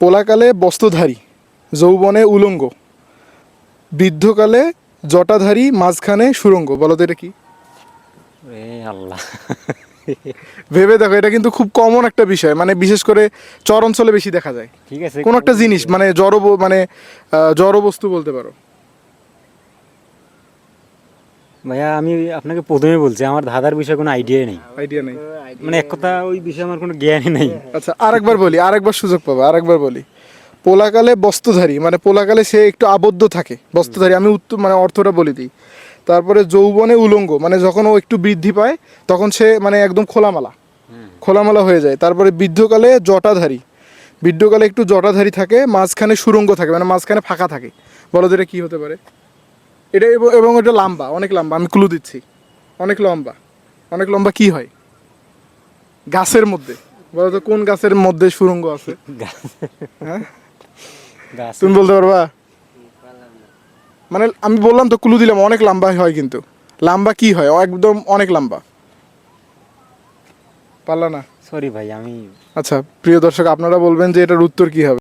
পোলাকালে বস্ত্রধারী যৌবনে উলঙ্গ। বৃদ্ধকালে জটাধারী মাঝখানে সুরঙ্গ। বলো তো এটা কি? আল্লাহ। ভেবে দেখো এটা কিন্তু খুব কমন একটা বিষয়। মানে বিশেষ করে চর অঞ্চলে বেশি দেখা যায়। ঠিক আছে। কোন একটা জিনিস মানে জড় মানে জড় বস্তু বলতে পারো। ভাইয়া আমি আপনাকে প্রথমে বলছি আমার ধাঁধার বিষয়ে কোনো আইডিয়া নেই। আইডিয়া নেই। মানে এক কথা ওই বিষয়ে আমার কোনো জ্ঞানই নেই। আচ্ছা আরেকবার বলি আরেকবার সুযোগ পাবো আরেকবার বলি। পোলাকালে বস্ত্রধারী মানে পোলাকালে সে একটু আবদ্ধ থাকে বস্ত্রধারী আমি উত্তর মানে অর্থটা বলে দিই। তারপরে যৌবনে উলঙ্গ মানে যখন ও একটু বৃদ্ধি পায় তখন সে মানে একদম খোলামালা। খোলামালা হয়ে যায়। তারপরে বৃদ্ধকালে জটাধারী। বৃদ্ধকালে একটু জটাধারী থাকে মাঝখানে সুরঙ্গ থাকে মানে মাঝখানে ফাঁকা থাকে। বলো এটা কি হতে পারে? এটা এবং- এটা লম্বা অনেক লম্বা আমি ক্লু দিচ্ছি। অনেক লম্বা। অনেক লম্বা কি হয়? গাছের মধ্যে। বলো তো কোন গাছের মধ্যে সুরঙ্গ আছে? হ্যাঁ? তুমি বলতে পারবা? মানে আমি বললাম তো ক্লু দিলাম অনেক লম্বা হয় কিন্তু। লম্বা কি হয়? একদম অনেক লম্বা। পারলা না? সরি ভাই আমি আচ্ছা প্রিয় দর্শক আপনারা বলবেন যে এটার উত্তর কি হবে?